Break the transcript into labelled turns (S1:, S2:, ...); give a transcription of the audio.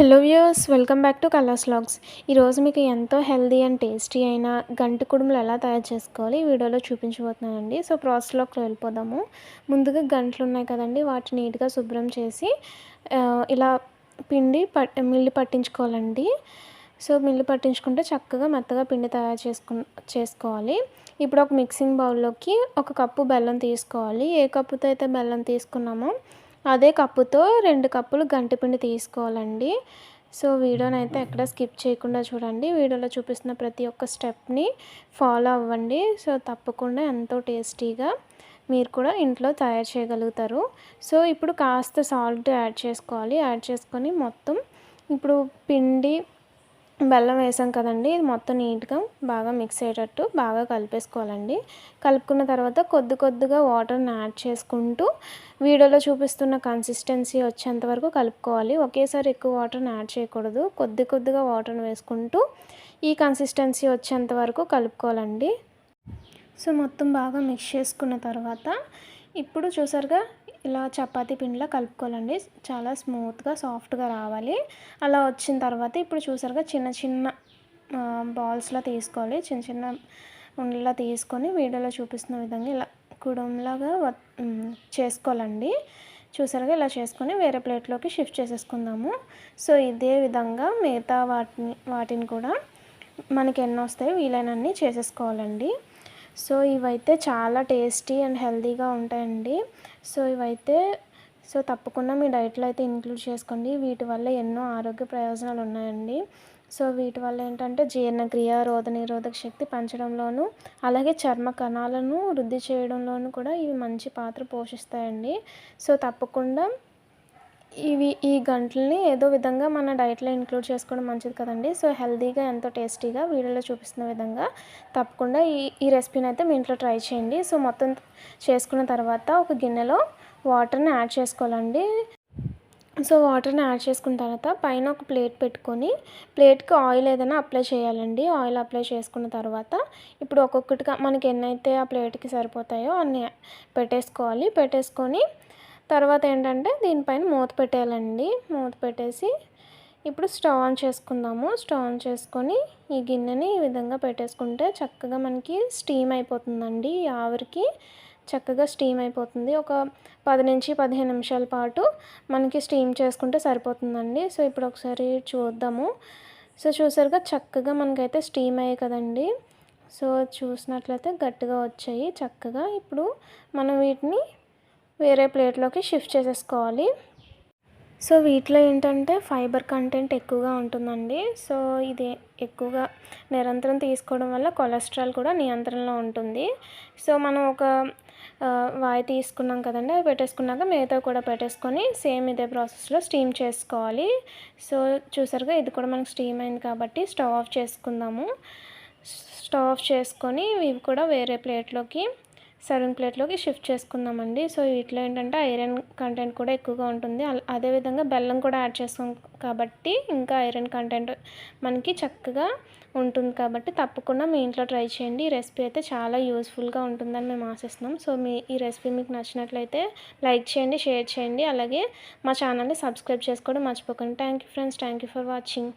S1: Hello viewers welcome back to colours logs ఈరోజు మీకు ఎంతో హెల్దీ అండ్ టేస్టీ అయిన గంటి కుడుములు ఎలా తయారు చేసుకోవాలి ఈ వీడియోలో చూపించబోతున్నానండి. సో ప్రాసెస్లోకి వెళ్ళిపోదాము. ముందుగా గంటలు ఉన్నాయి కదండి వాటిని నీట్గా శుభ్రం చేసి ఇలా పిండి పట్ మిల్లి పట్టించుకోవాలండి. సో మిల్లి పట్టించుకుంటే చక్కగా మెత్తగా పిండి తయారు చేసుకు చేసుకోవాలి. ఇప్పుడు ఒక మిక్సింగ్ బౌల్లోకి ఒక కప్పు బెల్లం తీసుకోవాలి. ఏ కప్పుతో అయితే బెల్లం తీసుకున్నామో అదే కప్పుతో రెండు కప్పులు గంటిపిండి తీసుకోవాలండి. సో వీడియోని అయితే ఎక్కడ స్కిప్ చేయకుండా చూడండి. వీడియోలో చూపిస్తున్న ప్రతి ఒక్క స్టెప్ని ఫాలో అవ్వండి. సో తప్పకుండా ఎంతో టేస్టీగా మీరు కూడా ఇంట్లో తయారు చేయగలుగుతారు. సో ఇప్పుడు కాస్త సాల్ట్ యాడ్ చేసుకోవాలి. యాడ్ చేసుకొని మొత్తం ఇప్పుడు పిండి బెల్లం వేసాం కదండి. ఇది మొత్తం నీట్గా బాగా మిక్స్ అయ్యేటట్టు బాగా కలిపేసుకోవాలండి. కలుపుకున్న తర్వాత కొద్ది కొద్దిగా వాటర్ని యాడ్ చేసుకుంటూ వీడియోలో చూపిస్తున్న కన్సిస్టెన్సీ వచ్చేంత వరకు కలుపుకోవాలి. ఒకేసారి ఎక్కువ వాటర్ని యాడ్ చేయకూడదు. కొద్ది కొద్దిగా వాటర్ని వేసుకుంటూ ఈ కన్సిస్టెన్సీ వచ్చేంత వరకు కలుపుకోవాలండి. సో మొత్తం బాగా మిక్స్ చేసుకున్న తర్వాత ఇప్పుడు చూసారుగా ఇలా చపాతీ పిండిలో కలుపుకోవాలండి. చాలా స్మూత్గా సాఫ్ట్గా రావాలి. అలా వచ్చిన తర్వాత ఇప్పుడు చూసారుగా చిన్న చిన్న బాల్స్లా తీసుకోవాలి. చిన్న చిన్న ఉండలా తీసుకొని వీడియోలో చూపిస్తున్న విధంగా ఇలా కుడంలాగా చేసుకోవాలండి. చూసారుగా ఇలా చేసుకొని వేరే ప్లేట్లోకి షిఫ్ట్ చేసేసుకుందాము. సో ఇదే విధంగా మిగతా వాటిని వాటిని కూడా మనకి ఎన్ని వస్తాయో వీలైనన్ని చేసేసుకోవాలండి. సో ఇవైతే చాలా టేస్టీ అండ్ హెల్తీగా ఉంటాయండి. సో ఇవైతే సో తప్పకుండా మీ డైట్లో అయితే ఇంక్లూడ్ చేసుకోండి. వీటి వల్ల ఎన్నో ఆరోగ్య ప్రయోజనాలు ఉన్నాయండి. సో వీటి వల్ల ఏంటంటే జీర్ణక్రియ రోధ నిరోధక శక్తి పెంచడంలోనూ అలాగే చర్మ కణాలను వృద్ధి చేయడంలోనూ కూడా ఇవి మంచి పాత్ర పోషిస్తాయండి. సో తప్పకుండా ఇవి ఈ గంటలని ఏదో విధంగా మన డైట్లో ఇంక్లూడ్ చేసుకోవడం మంచిది కదండి. సో హెల్తీగా ఎంతో టేస్టీగా వీడియోలో చూపిస్తున్న విధంగా తప్పకుండా ఈ ఈ రెసిపీని అయితే మీ ఇంట్లో ట్రై చేయండి. సో మొత్తం చేసుకున్న తర్వాత ఒక గిన్నెలో వాటర్ని యాడ్ చేసుకోవాలండి. సో వాటర్ని యాడ్ చేసుకున్న తర్వాత పైన ఒక ప్లేట్ పెట్టుకొని ప్లేట్కి ఆయిల్ ఏదైనా అప్లై చేయాలండి. ఆయిల్ అప్లై చేసుకున్న తర్వాత ఇప్పుడు ఒక్కొక్కటిగా మనకి ఎన్నైతే ఆ ప్లేట్కి సరిపోతాయో అన్నీ పెట్టేసుకోవాలి. పెట్టేసుకొని తర్వాత ఏంటంటే దీనిపైన మూత పెట్టేయాలండి. మూత పెట్టేసి ఇప్పుడు స్టవ్ ఆన్ చేసుకుందాము. స్టవ్ ఆన్ చేసుకొని ఈ గిన్నెని ఈ విధంగా పెట్టేసుకుంటే చక్కగా మనకి స్టీమ్ అయిపోతుందండి ఈ ఆవిరికి. చక్కగా స్టీమ్ అయిపోతుంది. ఒక పది నుంచి పదిహేను నిమిషాల పాటు మనకి స్టీమ్ చేసుకుంటే సరిపోతుందండి. సో ఇప్పుడు ఒకసారి చూద్దాము. సో చూసారుగా చక్కగా మనకైతే స్టీమ్ అయ్యాయి కదండి. సో చూసినట్లయితే గట్టిగా వచ్చాయి. చక్కగా ఇప్పుడు మనం వీటిని వేరే ప్లేట్లోకి షిఫ్ట్ చేసేసుకోవాలి. సో వీటిలో ఏంటంటే ఫైబర్ కంటెంట్ ఎక్కువగా ఉంటుందండి. సో ఇది ఎక్కువగా నిరంతరం తీసుకోవడం వల్ల కొలెస్ట్రాల్ కూడా నియంత్రణలో ఉంటుంది. సో మనం ఒక వాయి తీసుకున్నాం కదండి అవి పెట్టేసుకున్నాక మిగతా కూడా పెట్టేసుకొని సేమ్ ఇదే ప్రాసెస్లో స్టీమ్ చేసుకోవాలి. సో చూసారుగా ఇది కూడా మనకు స్టీమ్ అయింది కాబట్టి స్టవ్ ఆఫ్ చేసుకుందాము. స్టవ్ ఆఫ్ చేసుకొని ఇవి కూడా వేరే ప్లేట్లోకి సర్వింగ్ ప్లేట్లోకి షిఫ్ట్ చేసుకుందామండి. సో వీటిలో ఏంటంటే ఐరన్ కంటెంట్ కూడా ఎక్కువగా ఉంటుంది. అదేవిధంగా బెల్లం కూడా యాడ్ చేస్తాం కాబట్టి ఇంకా ఐరన్ కంటెంట్ మనకి చక్కగా ఉంటుంది కాబట్టి తప్పకుండా మీ ఇంట్లో ట్రై చేయండి. ఈ రెసిపీ అయితే చాలా యూస్ఫుల్గా ఉంటుందని మేము ఆశిస్తున్నాం. సో మీ ఈ రెసిపీ మీకు నచ్చినట్లయితే లైక్ చేయండి షేర్ చేయండి. అలాగే మా ఛానల్ని సబ్స్క్రైబ్ చేసుకోవడం మర్చిపోకండి. Thank you friends. Thank you for watching.